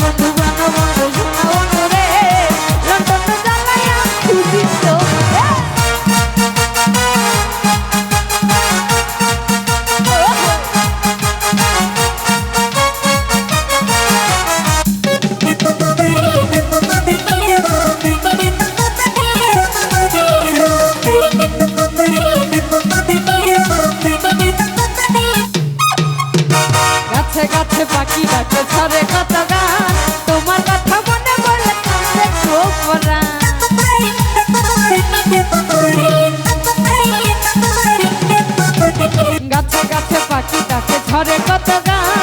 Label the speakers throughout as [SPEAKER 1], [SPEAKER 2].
[SPEAKER 1] love. ঘরে কত গান?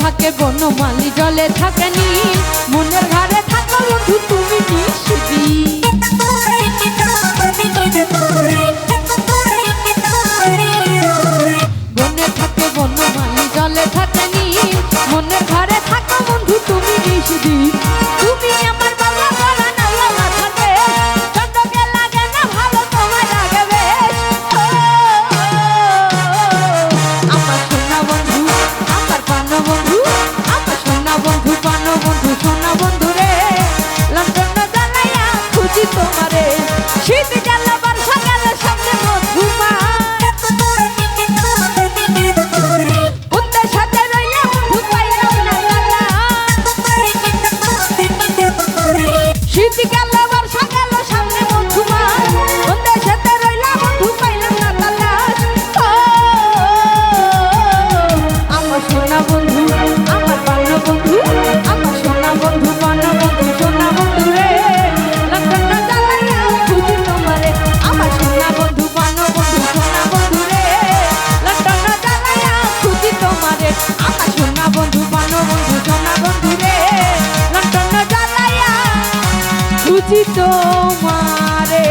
[SPEAKER 1] থাকে বনমালি, জলে থাকে নীল, মনের ঘরে থাকো বন্ধু, তুমি নিশিবি বনে থাকে বনমালি, জলে থাকে নীল, মনের ঘরে থাকো বন্ধু, তুমি নিশিবি খুঁজি তোমারে।